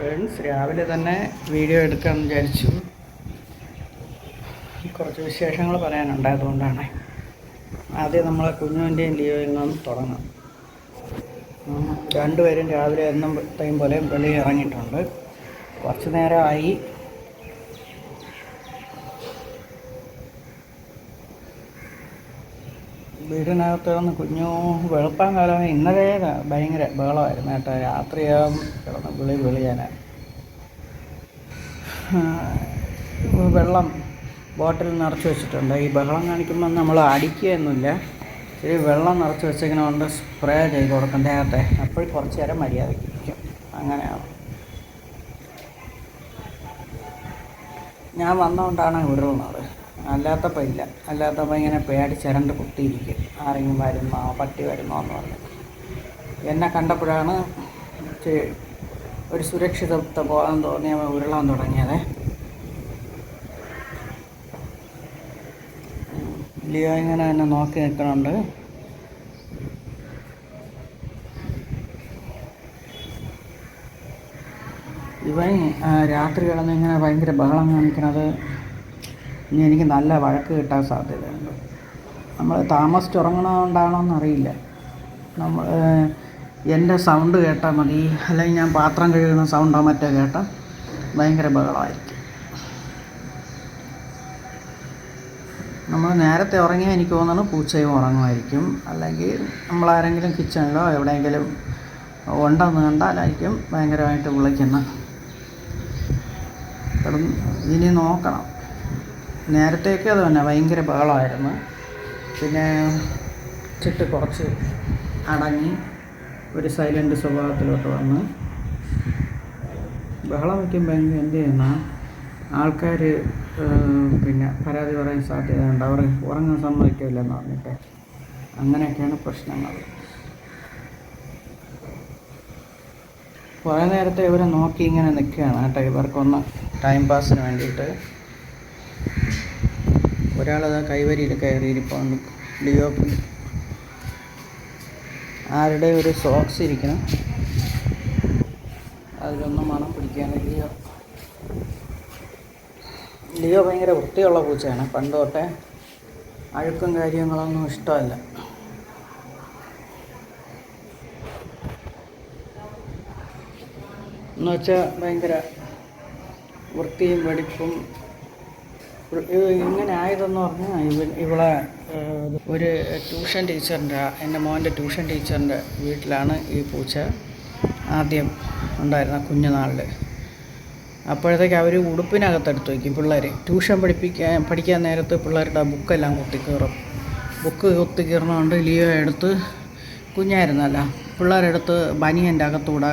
Friends രാവിലെ തന്നെ video എടുക്കാമെന്ന് വിചാരിച്ചു. കുറച്ച് വിശേഷങ്ങൾ പറയാനുണ്ടായതുകൊണ്ടാണ്. ആദ്യം നമ്മൾ കുഞ്ഞുവിന്റെയും ലിയോയിൽ നിന്നും തുടങ്ങാം. രണ്ടുപേരും രാവിലെ എന്നും ടൈം പോലെ വെളിയിൽ ഇറങ്ങിയിട്ടുണ്ട്. കുറച്ച് നേരമായി വീടിനകത്ത് കിടന്ന് കുഞ്ഞു വെളുപ്പാൻ കാലം ഇന്നലെ ഭയങ്കര ബഹളമായിരുന്നു കേട്ടോ. രാത്രിയാകും കിടന്ന് വിളി വിളിയാന. വെള്ളം ബോട്ടിൽ നിറച്ച് വെച്ചിട്ടുണ്ട്. ഈ ബഹളം കാണിക്കുമ്പോൾ നമ്മൾ അടിക്കുകയൊന്നുമില്ല. ഇച്ചിരി വെള്ളം നിറച്ച് വെച്ചിങ്ങനെ കൊണ്ട് സ്പ്രേ ചെയ്ത് കൊടുക്കും ദേഹത്തെ. അപ്പോൾ കുറച്ച് നേരം മര്യാദയ്ക്ക് ഇരിക്കും. അങ്ങനെയാണ്. ഞാൻ വന്നുകൊണ്ടാണ് ഉരുളുന്നത് അല്ലാത്തപ്പോൾ ഇല്ല. അല്ലാത്തപ്പോൾ ഇങ്ങനെ പേടിച്ചരണ്ട് കുത്തിയിരിക്കും. ആരെങ്കിലും വരുന്നോ പട്ടി വരുന്നോ എന്ന് പറഞ്ഞു. എന്നെ കണ്ടപ്പോഴാണ് ഒരു സുരക്ഷിതത്വ ബോധം തോന്നിയ ഉരുളാൻ തുടങ്ങിയത്. ലിയോ ഇങ്ങനെ എന്നെ നോക്കി നിൽക്കണുണ്ട് ഇവൻ രാത്രി കിടന്ന് ഇങ്ങനെ ഭയങ്കര ബഹളം കാണിക്കണത് ഇനി എനിക്ക് നല്ല വഴക്ക് കിട്ടാൻ സാധ്യതയുണ്ട്. നമ്മൾ താമസിച്ച് ഉറങ്ങണതുകൊണ്ടാണോ എന്നറിയില്ല നമ്മൾ എന്റെ സൗണ്ട് കേട്ടാൽ മതി. അല്ലെങ്കിൽ ഞാൻ പാത്രം കഴുകുന്ന സൗണ്ടോ മറ്റോ കേട്ടാൽ ഭയങ്കര ബഹളമായിരിക്കും. നമ്മൾ നേരത്തെ ഉറങ്ങിയാൽ എനിക്ക് തോന്നുന്നു പൂച്ചയും ഉറങ്ങുമായിരിക്കും. അല്ലെങ്കിൽ നമ്മളാരെങ്കിലും കിച്ചണിലോ എവിടെയെങ്കിലും ഉണ്ടെന്ന് കണ്ടാലായിരിക്കും ഭയങ്കരമായിട്ട് വിളിക്കുന്നത് ഇനി നോക്കണം. നേരത്തേക്ക് അത് തന്നെ ഭയങ്കര ബഹളമായിരുന്നു. പിന്നെ ചിട്ട് കുറച്ച് അടങ്ങി ഒരു സൈലന്റ് സ്വഭാവത്തിലോട്ട് വന്ന്. ബഹളം വയ്ക്കുമ്പോൾ എന്ത് ചെയ്യുന്ന? ആൾക്കാർ പിന്നെ പരാതി പറയാൻ സാധ്യതയുണ്ട് അവർ ഉറങ്ങാൻ സമ്മതിക്കില്ലെന്ന് പറഞ്ഞിട്ട് അങ്ങനെയൊക്കെയാണ് പ്രശ്നങ്ങൾ. കുറേ നേരത്തെ ഇവരെ നോക്കി ഇങ്ങനെ നിൽക്കുകയാണ് കേട്ടോ ഇവർക്കൊന്ന് ടൈം പാസിന് വേണ്ടിയിട്ട്. ഒരാളത് കൈവരിയിൽ കയറിയിരിപ്പുണ്ട്. ഡിയോ ആരുടെ ഒരു സോക്സ് ഇരിക്കണം. അതിലൊന്നും മണം പിടിക്കാൻ ലിയോ. ലിയോ ഭയങ്കര വൃത്തിയുള്ള പൂച്ചയാണ്. പണ്ട് തൊട്ടേ അഴുക്കും കാര്യങ്ങളൊന്നും ഇഷ്ടമല്ല. എന്നുവെച്ചാൽ ഭയങ്കര വൃത്തിയും വെടിപ്പും ഇങ്ങനെ ആയതെന്ന് പറഞ്ഞാൽ ഇവ ഇവളെ ഒരു ട്യൂഷൻ ടീച്ചറിന്റെ എന്റെ മോന്റെ ട്യൂഷൻ ടീച്ചറിന്റെ വീട്ടിലാണ് ഈ പൂച്ച ആദ്യം ഉണ്ടായിരുന്ന കുഞ്ഞുനാളിൽ അപ്പോഴത്തേക്ക് അവർ ഉടുപ്പിനകത്തെടുത്ത് വയ്ക്കും പിള്ളേർ ട്യൂഷൻ പഠിപ്പിക്കാൻ പഠിക്കാൻ നേരത്ത് പിള്ളേരുടെ ബുക്കെല്ലാം കുത്തിക്കീറും. ബുക്ക് കുത്തിക്കീറുന്നതുകൊണ്ട് ലിയോ എടുത്ത് കുഞ്ഞായിരുന്നല്ല പിള്ളേരെടുത്ത് ബനിയന്റെ അകത്തൂടെ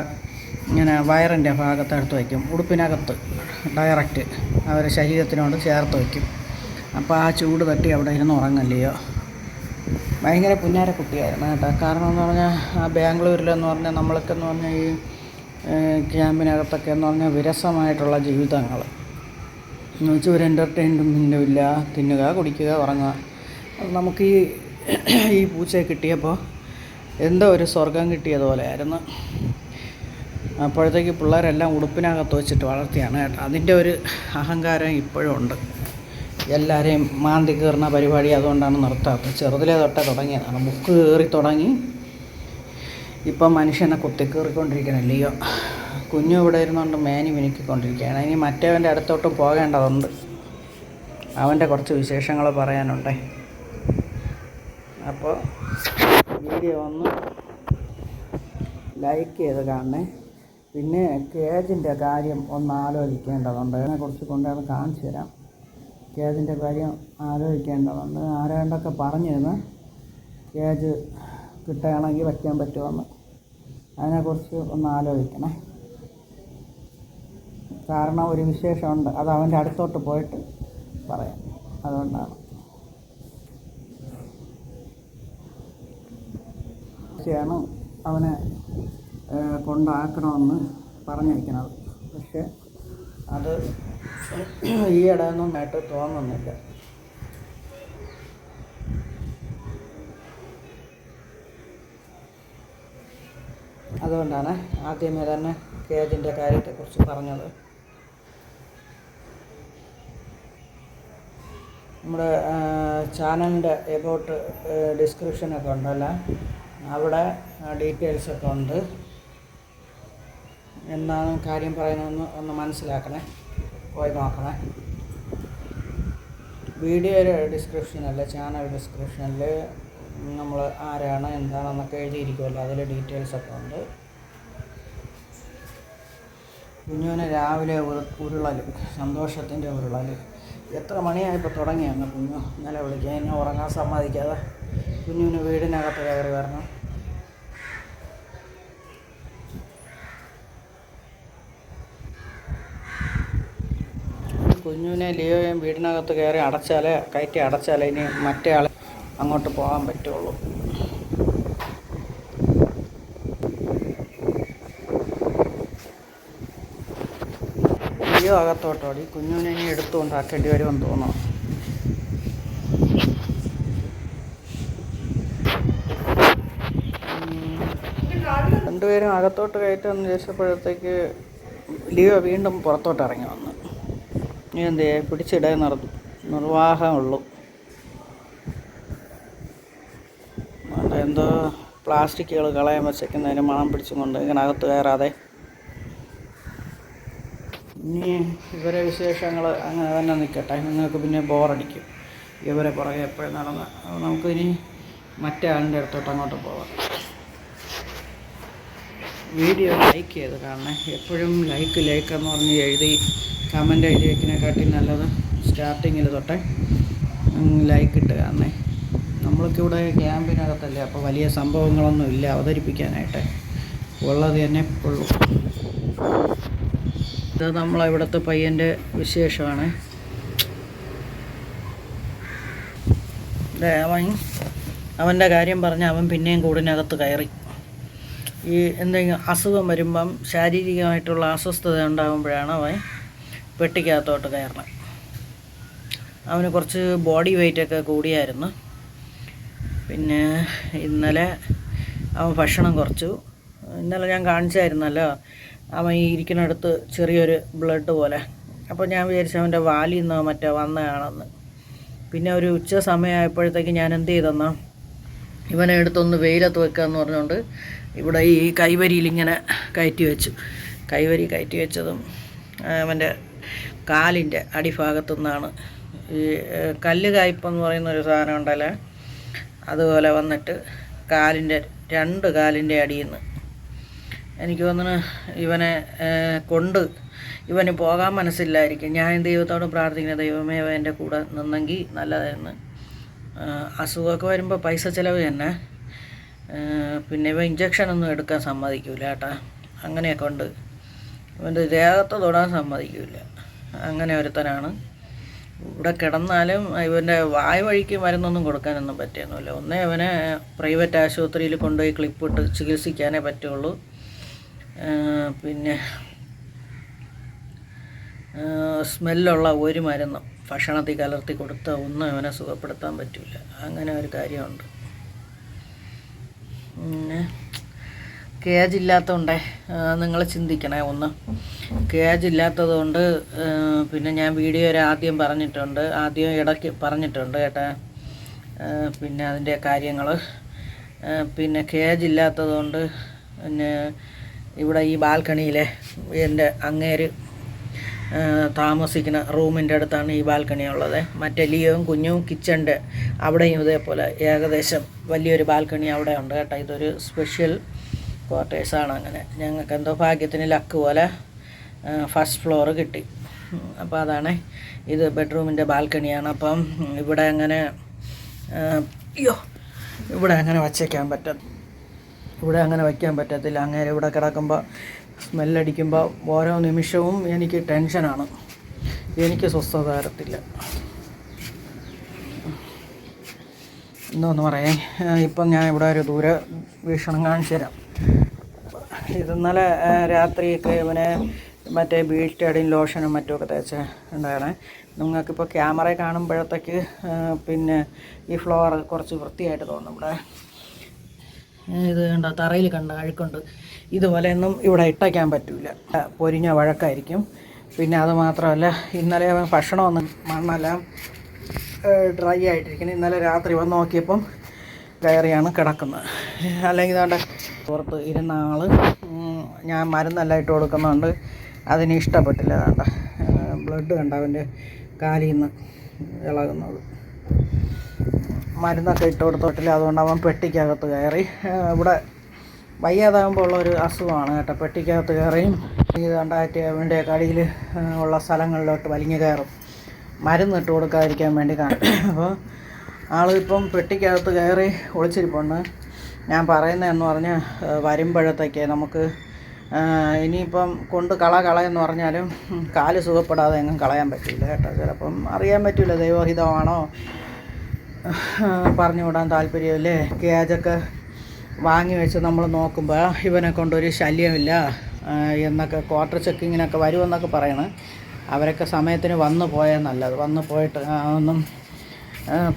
ഇങ്ങനെ വയറിന്റെ ഭാഗത്തെടുത്ത് വയ്ക്കും ഉടുപ്പിനകത്ത് ഡയറക്റ്റ്. അവരെ ശരീരത്തിനോട് ചേർത്ത് വയ്ക്കും. അപ്പോൾ ആ ചൂട് തട്ടി അവിടെ ഇരുന്ന് ഉറങ്ങല്ലയോ ഭയങ്കര പുന്നാര കുട്ടിയായിരുന്നു കേട്ടോ. കാരണം എന്ന് പറഞ്ഞാൽ ആ ബാംഗ്ലൂരിലെന്ന് പറഞ്ഞാൽ നമ്മളൊക്കെ എന്ന് പറഞ്ഞാൽ ഈ ക്യാമ്പിനകത്തൊക്കെ എന്ന് പറഞ്ഞാൽ വിരസമായിട്ടുള്ള ജീവിതങ്ങൾ എന്ന് വെച്ചാൽ ഒരു എന്റർടൈൻമെന്റും ഇല്ല. തിന്നുക കുടിക്കുക ഉറങ്ങുക. അത് നമുക്ക് ഈ ഈ പൂച്ചയെ കിട്ടിയപ്പോൾ എന്തോ ഒരു സ്വർഗം കിട്ടിയതുപോലെ ആയിരുന്നു അപ്പോഴത്തേക്ക് പിള്ളേരെല്ലാം ഉടുപ്പിനകത്ത് വെച്ചിട്ട് വളർത്തിയാണ് കേട്ടോ. അതിന്റെ ഒരു അഹങ്കാരം ഇപ്പോഴും ഉണ്ട്. എല്ലാവരെയും മാന്തി കീറുന്ന പരിപാടി അതുകൊണ്ടാണ് നിർത്താത്തത്. ചെറുതിലേ തൊട്ടേ തുടങ്ങിയതാണ്. ബുക്ക് കയറി തുടങ്ങി. ഇപ്പം മനുഷ്യനെ കുത്തിക്കീറിക്കൊണ്ടിരിക്കണല്ലയോ കുഞ്ഞു ഇവിടെ ഇരുന്നുകൊണ്ട് മേനി മിനുക്കിക്കൊണ്ടിരിക്കുകയാണ് ഇനി മറ്റേവന്റെ അടുത്തോട്ട് പോകേണ്ടതുണ്ട്. അവന്റെ കുറച്ച് വിശേഷങ്ങൾ പറയാനുണ്ട്. അപ്പോൾ വീഡിയോ ഒന്ന് ലൈക്ക് ചെയ്ത് കാണണേ. പിന്നെ കേജിന്റെ കാര്യം ഒന്ന് ആലോചിക്കേണ്ടതുണ്ട്. അതിനെക്കുറിച്ച് കൊണ്ടുവന്ന് കാണിച്ചു തരാം. കേജിന്റെ കാര്യം ആലോചിക്കേണ്ടതുണ്ട്. ആരാണ്ടൊക്കെ പറഞ്ഞിരുന്നു കേജ് കിട്ടുകയാണെങ്കിൽ വയ്ക്കാൻ പറ്റുമെന്ന്. അതിനെക്കുറിച്ച് ഒന്ന് ആലോചിക്കണേ. കാരണം ഒരു വിശേഷമുണ്ട്. അത് അവന്റെ അടുത്തോട്ട് പോയിട്ട് പറയാം. അതുകൊണ്ടാണ്. ചെയ്യണം അവനെ കൊണ്ടാക്കണമെന്ന് പറഞ്ഞിരിക്കുന്നത്. പക്ഷെ അത് ഈ ഇടയൊന്നും ആയിട്ട് തോന്നുന്നില്ല. അതുകൊണ്ടാണ് ആദ്യമേ തന്നെ കേജിന്റെ കാര്യത്തെക്കുറിച്ച് പറഞ്ഞത്. നമ്മുടെ ചാനലിന്റെ എബൌട്ട് ഡിസ്ക്രിപ്ഷനൊക്കെ ഉണ്ടല്ലോ. അവിടെ ഡീറ്റെയിൽസൊക്കെ ഉണ്ട്. എന്താണ് കാര്യം പറയുന്നതെന്ന് ഒന്ന് മനസ്സിലാക്കണേ. പോയി നോക്കണേ. വീഡിയോയുടെ ഡിസ്ക്രിപ്ഷനല്ല ചാനൽ ഡിസ്ക്രിപ്ഷനിൽ നമ്മൾ ആരാണ് എന്താണെന്നൊക്കെ എഴുതിയിരിക്കുമല്ലോ അതിൽ ഡീറ്റെയിൽസ് ഒക്കെ ഉണ്ട്. കുഞ്ഞുവിനെ രാവിലെ ഉരുളൽ സന്തോഷത്തിന്റെ ഉരുളൽ എത്ര മണിയായപ്പോൾ തുടങ്ങിയാണ് കുഞ്ഞു? ഇന്നലെ വിളിക്കുക എന്നെ ഉറങ്ങാൻ സമ്മതിക്കാതെ കുഞ്ഞുവിന് വീടിനകത്ത് കയറി വരണം. കുഞ്ഞുവിനെ ലിയോയും വീടിനകത്ത് കയറി അടച്ചാലേ കയറ്റി അടച്ചാലേ ഇനി മറ്റേ ആളെ അങ്ങോട്ട് പോകാൻ പറ്റുള്ളൂ. ലിയോ അകത്തോട്ടോടി. കുഞ്ഞുവിനെ ഇനി എടുത്തുകൊണ്ടാക്കേണ്ടി വരുമെന്ന് തോന്നുന്നു. രണ്ടുപേരും അകത്തോട്ട് കയറ്റാന്ന് ചോദിച്ചപ്പോഴത്തേക്ക് ലിയോ വീണ്ടും പുറത്തോട്ട് ഇറങ്ങി വന്നു. നീ ചെയ്യുക പിടിച്ചിടേ നടന്നു. നിർവാഹമുള്ളൂ. എന്തോ പ്ലാസ്റ്റിക്കുകൾ കളയാൻ വെച്ചേക്കുന്നതിന് മണം പിടിച്ചുകൊണ്ട് ഇങ്ങനെ അകത്ത് കയറാതെ. ഇനി ഇവരെ വിശേഷങ്ങൾ അങ്ങനെ തന്നെ നിൽക്കട്ടെ. നിങ്ങൾക്ക് പിന്നെ ബോറടിക്കും. ഇവരെ പുറകെ എപ്പോഴും നടന്ന്. നമുക്ക് നമുക്കിനി മറ്റേ ആളിന്റെ അടുത്തോട്ട് അങ്ങോട്ട് പോവാം വീഡിയോ ലൈക്ക് ചെയ്ത് കാണണേ. എപ്പോഴും ലൈക്ക് ലൈക്ക് എന്ന് പറഞ്ഞ് എഴുതി കമന്റ് എഴുതി വയ്ക്കുന്നതിനെക്കാട്ടി നല്ലത് സ്റ്റാർട്ടിങ്ങിൽ തൊട്ടേ ലൈക്ക് ഇട്ട് കാണണേ. നമ്മൾക്ക് ഇവിടെ ക്യാമ്പിനകത്തല്ലേ അപ്പോൾ വലിയ സംഭവങ്ങളൊന്നും ഇല്ല അവതരിപ്പിക്കാനായിട്ട്. ഉള്ളത് തന്നെ ഉള്ളൂ. ഇത് നമ്മളിവിടുത്തെ പയ്യന്റെ വിശേഷമാണ്. അവൻ അവന്റെ കാര്യം പറഞ്ഞ് അവൻ പിന്നെയും കൂടിനകത്ത് കയറി. ഈ എന്തെങ്കിലും അസുഖം വരുമ്പം ശാരീരികമായിട്ടുള്ള അസ്വസ്ഥത ഉണ്ടാകുമ്പോഴാണ് അവൻ പെട്ടിക്കകത്തോട്ട് കയറണം. അവന് കുറച്ച് ബോഡി വെയിറ്റൊക്കെ കൂടിയായിരുന്നു. പിന്നെ ഇന്നലെ അവൻ ഭക്ഷണം കുറച്ചു. ഇന്നലെ ഞാൻ കാണിച്ചായിരുന്നല്ലോ അവൻ ഇരിക്കുന്നിടത്ത് ചെറിയൊരു ബ്ലഡ് പോലെ. അപ്പോൾ ഞാൻ വിചാരിച്ചു അവന്റെ വാലിൽ മറ്റോ വന്നതാണെന്ന്. പിന്നെ ഒരു ഉച്ച സമയമായപ്പോഴത്തേക്ക് ഞാൻ എന്ത് ചെയ്തെന്നോ ഇവനെ എടുത്തൊന്ന് വെയിലത്ത് വെക്കാന്ന് പറഞ്ഞുകൊണ്ട് ഇവിടെ ഈ കൈവരിയിൽ ഇങ്ങനെ കയറ്റി വെച്ചു. കൈവരി കയറ്റി വെച്ചതും അവന്റെ കാലിന്റെ അടിഭാഗത്തു നിന്നാണ് ഈ കല്ല് കായ്പെന്ന് പറയുന്ന ഒരു സാധനം ഉണ്ടല്ലേ? അതുപോലെ വന്നിട്ട് കാലിന്റെ രണ്ട് കാലിന്റെ അടിയിൽ നിന്ന് എനിക്ക് തോന്നുന്നു ഇവനെ കൊണ്ട് ഇവന് പോകാൻ മനസ്സില്ലായിരിക്കും. ഞാൻ ദൈവത്തോട് പ്രാർത്ഥിക്കുന്ന ദൈവമേ എന്റെ കൂടെ നിന്നെങ്കിൽ നല്ലതായിരുന്നു അസുഖമൊക്കെ വരുമ്പോൾ പൈസ ചിലവ് തന്നെ. പിന്നെ ഇവ ഇഞ്ചക്ഷനൊന്നും എടുക്കാൻ സമ്മതിക്കില്ല കേട്ടാ. അങ്ങനെയൊക്കെ ഉണ്ട്. ഇവന്റെ ദേഹത്ത് തൊടാൻ സമ്മതിക്കില്ല അങ്ങനെ ഒരുത്തനാണ്. ഇവിടെ കിടന്നാലും ഇവന്റെ വായ വഴിക്ക് മരുന്നൊന്നും കൊടുക്കാനൊന്നും പറ്റിയൊന്നുമില്ല. ഒന്നേ അവനെ പ്രൈവറ്റ് ആശുപത്രിയിൽ കൊണ്ടുപോയി ക്ലിപ്പിട്ട് ചികിത്സിക്കാനേ പറ്റുള്ളൂ. പിന്നെ സ്മെല്ലുള്ള ഒരു മരുന്നും ഭക്ഷണത്തിൽ കലർത്തി കൊടുത്ത ഒന്നും അവനെ സുഖപ്പെടുത്താൻ പറ്റില്ല അങ്ങനെ ഒരു കാര്യമുണ്ട്. പിന്നെ കേജ് ഇല്ലാത്തതുകൊണ്ടേ നിങ്ങൾ ചിന്തിക്കണേ ഒന്ന്. കേജ് ഇല്ലാത്തതുകൊണ്ട് പിന്നെ ഞാൻ വീഡിയോയിൽ ആദ്യം പറഞ്ഞിട്ടുണ്ട്. ആദ്യം ഇടയ്ക്ക് പറഞ്ഞിട്ടുണ്ട് കേട്ടാ. പിന്നെ അതിന്റെ കാര്യങ്ങൾ പിന്നെ കേജ് ഇല്ലാത്തതുകൊണ്ട് പിന്നെ ഇവിടെ ഈ ബാൽക്കണിയിലെ എന്റെ അങ്ങേര് താമസിക്കുന്ന റൂമിന്റെ അടുത്താണ് ഈ ബാൽക്കണി ഉള്ളത്. മറ്റേ ലിയോയും കുഞ്ഞും കിച്ചണ്ട് അവിടെയും ഇതേപോലെ ഏകദേശം വലിയൊരു ബാൽക്കണി അവിടെ ഉണ്ട് കേട്ടോ. ഇതൊരു സ്പെഷ്യൽ ക്വാർട്ടേഴ്സാണ് അങ്ങനെ. ഞങ്ങൾക്ക് എന്തോ ഭാഗ്യത്തിന് ലക്ക് പോലെ ഫസ്റ്റ് ഫ്ലോർ കിട്ടി. അപ്പോൾ അതാണ് ഇത് ബെഡ്റൂമിന്റെ ബാൽക്കണിയാണ്. അപ്പം ഇവിടെ അങ്ങനെ അയ്യോ ഇവിടെ അങ്ങനെ വച്ചേക്കാൻ പറ്റും ഇവിടെ അങ്ങനെ വയ്ക്കാൻ പറ്റത്തില്ല. അങ്ങനെ ഇവിടെ കിടക്കുമ്പോൾ സ്മെല്ലടിക്കുമ്പോൾ ഓരോ നിമിഷവും എനിക്ക് ടെൻഷനാണ്. എനിക്ക് സ്വസ്ഥത തരത്തില്ല എന്തോന്ന് പറയാൻ ഇപ്പം ഞാൻ ഇവിടെ ഒരു ദൂര വീക്ഷണം കാണിച്ചു തരാം. ഇത് ഇന്നലെ രാത്രിയൊക്കെ ഇവനെ മറ്റേ ബീറ്റടിയും ലോഷനും മറ്റുമൊക്കെ തേച്ച് ഉണ്ടാകണേ നിങ്ങൾക്കിപ്പോൾ ക്യാമറ കാണുമ്പോഴത്തേക്ക് പിന്നെ ഈ ഫ്ലോർ കുറച്ച് വൃത്തിയായിട്ട് തോന്നും ഇവിടെ. ഇത് കണ്ട? തറയിൽ കണ്ട? അഴുക്കുണ്ട്. ഇതുപോലെയൊന്നും ഇവിടെ ഇട്ടയ്ക്കാൻ പറ്റില്ല പൊരിഞ്ഞ വഴക്കായിരിക്കും. പിന്നെ അത് മാത്രമല്ല ഇന്നലെ ഭക്ഷണമൊന്നും മണ്ണെല്ലാം ഡ്രൈ ആയിട്ടിരിക്കുന്നു. ഇന്നലെ രാത്രി വന്ന് നോക്കിയപ്പം കയറിയാണ് കിടക്കുന്നത്. അല്ലെങ്കിൽ ഇതാണ്ട് പുറത്ത് ഇരുന്ന ആൾ ഞാൻ മരുന്നെല്ലാം ഇട്ട് കൊടുക്കുന്നുണ്ട്. അതിന് ഇഷ്ടപ്പെട്ടില്ല വേണ്ട ബ്ലഡ് കണ്ട അവന്റെ കാലിൽ നിന്ന് ഇളകുന്നത്. മരുന്നൊക്കെ ഇട്ട് കൊടുത്തോട്ടില്ല അതുകൊണ്ട് അവൻ പെട്ടിക്കകത്ത് കയറി. ഇവിടെ വയ്യാതാകുമ്പോൾ ഉള്ള ഒരു അസുഖമാണ് കേട്ടോ. പെട്ടിക്കകത്ത് കയറിയും ഇത് കണ്ടാറ്റ് അവന്റെ കടിയിൽ ഉള്ള സ്ഥലങ്ങളിലോട്ട് വലിഞ്ഞു കയറും. മരുന്നിട്ട് കൊടുക്കാതിരിക്കാൻ വേണ്ടി കാണും. അപ്പോൾ ആളിപ്പം പെട്ടിക്കകത്ത് കയറി ഒളിച്ചിരിപ്പുണ്ട്. ഞാൻ പറയുന്നതെന്ന് പറഞ്ഞാൽ വരുമ്പോഴത്തേക്ക് നമുക്ക് ഇനിയിപ്പം കൊണ്ട് കള കളയെന്ന് പറഞ്ഞാലും ഉം, കാൽ സുഖപ്പെടാതെ എങ്ങും കളയാൻ പറ്റില്ല കേട്ടോ. ചിലപ്പം അറിയാൻ പറ്റില്ല ദൈവഹിതമാണോ പറഞ്ഞു വിടാൻ താല്പര്യമില്ലേ? കേജൊക്കെ വാങ്ങി വെച്ച് നമ്മൾ നോക്കുമ്പോൾ ഇവനെ കൊണ്ടൊരു ശല്യമില്ല എന്നൊക്കെ ക്വാർട്ടർ ചെക്കിങ്ങിനൊക്കെ വരുമെന്നൊക്കെ പറയണം. അവരൊക്കെ സമയത്തിന് വന്നു പോയാൽ നല്ലത്. വന്നു പോയിട്ട് ഒന്നും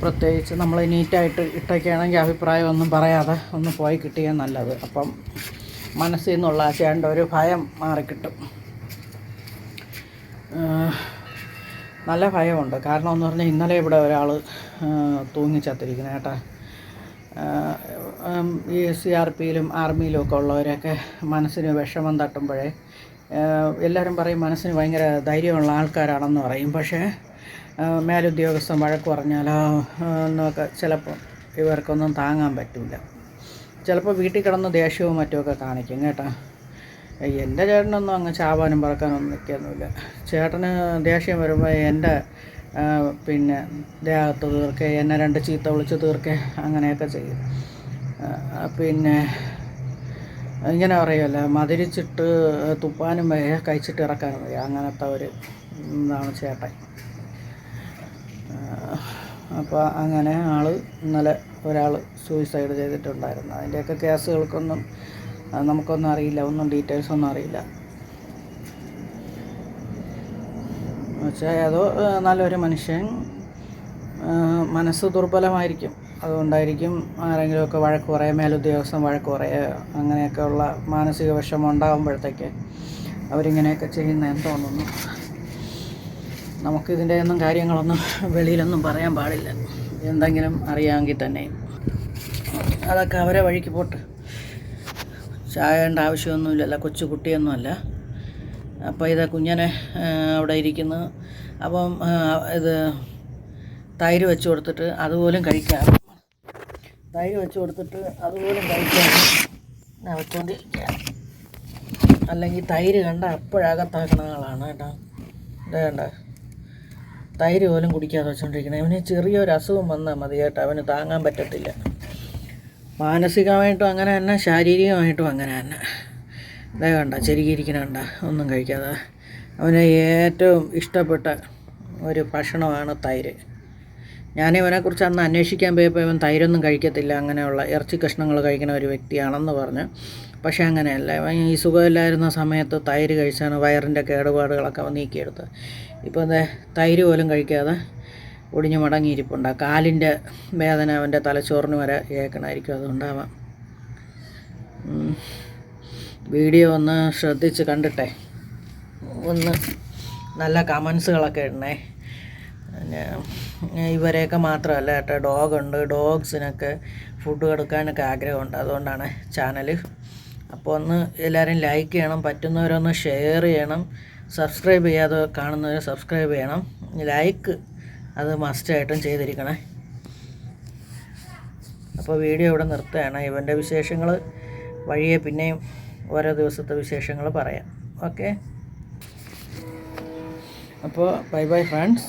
പ്രത്യേകിച്ച് നമ്മൾ നീറ്റായിട്ട് ഇട്ടൊക്കെയാണെങ്കിൽ അഭിപ്രായം ഒന്നും പറയാതെ ഒന്ന് പോയി കിട്ടിയാൽ നല്ലത്. അപ്പം മനസ്സിൽ നിന്നുള്ള ചേണ്ട ഒരു ഭയം മാറിക്കിട്ടും. നല്ല ഭയമുണ്ട്. കാരണം എന്ന് പറഞ്ഞാൽ ഇന്നലെ ഇവിടെ ഒരാൾ തൂങ്ങിച്ചത്തിരിക്കുന്നത് കേട്ടാ. ഈ സി ആർ പിയിലും ആർമിയിലും ഒക്കെ ഉള്ളവരൊക്കെ മനസ്സിന് വിഷമം തട്ടുമ്പോഴേ എല്ലാവരും പറയും മനസ്സിന് ഭയങ്കര ധൈര്യമുള്ള ആൾക്കാരാണെന്ന് പറയും. പക്ഷേ മേലുദ്യോഗസ്ഥൻ വഴക്ക് പറഞ്ഞാലോ എന്നൊക്കെ ചിലപ്പോൾ ഇവർക്കൊന്നും താങ്ങാൻ പറ്റില്ല ചിലപ്പോൾ വീട്ടിൽ കിടന്ന് ദേഷ്യവും മറ്റുമൊക്കെ കാണിക്കും കേട്ടോ. എന്റെ ചേട്ടനൊന്നും അങ്ങ് ചാവാനും പറക്കാനൊന്നും നിൽക്കുകയൊന്നുമില്ല ചേട്ടന് ദേഷ്യം വരുമ്പോൾ എന്റെ പിന്നെ ദേഹത്ത് തീർക്കെ എന്നെ രണ്ട് ചീത്ത വിളിച്ച് തീർക്കെ അങ്ങനെയൊക്കെ ചെയ്യും. പിന്നെ ഇങ്ങനെ പറയുമല്ലോ മതിരിച്ചിട്ട് തുപ്പാനും വയ്യ കഴിച്ചിട്ട് ഇറക്കാനും വയ്യ. അങ്ങനത്തെ ഒരു ഇതാണ് ചേട്ടൻ. അപ്പോൾ അങ്ങനെ ആൾ ഇന്നലെ ഒരാൾ സൂയിസൈഡ് ചെയ്തിട്ടുണ്ടായിരുന്നു. അതിന്റെയൊക്കെ കേസുകൾക്കൊന്നും നമുക്കൊന്നും അറിയില്ല. ഒന്നും ഡീറ്റെയിൽസ് ഒന്നും അറിയില്ല. പക്ഷേ ഏതോ നല്ലൊരു മനുഷ്യൻ മനസ്സ് ദുർബലമായിരിക്കും. അതുകൊണ്ടായിരിക്കും ആരെങ്കിലുമൊക്കെ വഴക്ക് പറയുക മേലുദ്യോഗസ്ഥൻ വഴക്ക് പറയുക അങ്ങനെയൊക്കെയുള്ള മാനസിക വിഷമം ഉണ്ടാകുമ്പോഴത്തേക്ക് അവരിങ്ങനെയൊക്കെ ചെയ്യുന്ന തോന്നുന്നു. നമുക്കിതിന്റെ ഒന്നും കാര്യങ്ങളൊന്നും വെളിയിലൊന്നും പറയാൻ പാടില്ല. എന്തെങ്കിലും അറിയാമെങ്കിൽ തന്നെ. അതൊക്കെ അവരെ വഴിക്ക് പോട്ട്. ചായേണ്ട ആവശ്യമൊന്നുമില്ലല്ലോ കൊച്ചു കുട്ടിയൊന്നുമല്ല അപ്പോൾ ഇത് കുഞ്ഞനെ അവിടെ ഇരിക്കുന്നു. അപ്പം ഇത് തൈര് വെച്ച് കൊടുത്തിട്ട് അതുപോലും കഴിക്കാം. തൈര് വെച്ച് കൊടുത്തിട്ട് അതുപോലും കഴിക്കാം. ഞാൻ അല്ലെങ്കിൽ തൈര് കണ്ട അപ്പോഴകത്താക്കണ ആളാണ് കേട്ടോ. ഇത് കണ്ട? തൈര് പോലും കുടിക്കാതെ വെച്ചുകൊണ്ടിരിക്കണം അവന് ചെറിയൊരു അസുഖം വന്നാൽ മതി കേട്ടോ. അവന് താങ്ങാൻ പറ്റത്തില്ല. മാനസികമായിട്ടും അങ്ങനെ തന്നെ ശാരീരികമായിട്ടും അങ്ങനെ തന്നെ. ഇതേ കണ്ട ചെരുകിയിരിക്കണ ഒന്നും കഴിക്കാതെ. അവന് ഏറ്റവും ഇഷ്ടപ്പെട്ട ഒരു ഭക്ഷണമാണ് തൈര്. ഞാൻ ഇവനെക്കുറിച്ച് അന്ന് അന്വേഷിക്കാൻ പോയപ്പോൾ ഇവൻ തൈരൊന്നും കഴിക്കത്തില്ല അങ്ങനെയുള്ള ഇറച്ചി കഷ്ണങ്ങൾ കഴിക്കുന്ന ഒരു വ്യക്തിയാണെന്ന് പറഞ്ഞു. പക്ഷേ അങ്ങനെയല്ല ഇവൻ ഈ സുഖമില്ലായിരുന്ന സമയത്ത് തൈര് കഴിച്ചാണ് വയറിന്റെ കേടുപാടുകളൊക്കെ നീക്കിയെടുത്തത്. ഇപ്പോൾ തൈര് പോലും കഴിക്കാതെ ഒടിഞ്ഞു മടങ്ങിയിരിപ്പുണ്ട്. ആ കാലിന്റെ വേദന അവന്റെ തലച്ചോറിന് വരെ ഏക്കണമായിരിക്കും അതുകൊണ്ടാവാം. വീഡിയോ ഒന്ന് ശ്രദ്ധിച്ച് കണ്ടിട്ടെ. ഒന്ന് നല്ല കമൻസുകളൊക്കെ ഇടണേ. പിന്നെ ഇവരെയൊക്കെ മാത്രമല്ല കേട്ടോ ഡോഗുണ്ട്. ഡോഗ്സിനൊക്കെ ഫുഡ് കൊടുക്കാനൊക്കെ ആഗ്രഹമുണ്ട്. അതുകൊണ്ടാണ് ചാനൽ അപ്പോൾ ഒന്ന് എല്ലാവരും ലൈക്ക് ചെയ്യണം. പറ്റുന്നവരൊന്ന് ഷെയർ ചെയ്യണം. സബ്സ്ക്രൈബ് ചെയ്യാതെ കാണുന്നവർ സബ്സ്ക്രൈബ് ചെയ്യണം. ലൈക്ക് അത് മസ്റ്റായിട്ടും ചെയ്തിരിക്കണേ. അപ്പോൾ വീഡിയോ ഇവിടെ നിർത്തുകയാണ്. ഇവന്റെ വിശേഷങ്ങൾ വഴിയെ പിന്നെയും ഓരോ ദിവസത്തെ വിശേഷങ്ങൾ പറയാം. ഓക്കെ അപ്പോൾ ബൈ ബൈ ഫ്രണ്ട്സ്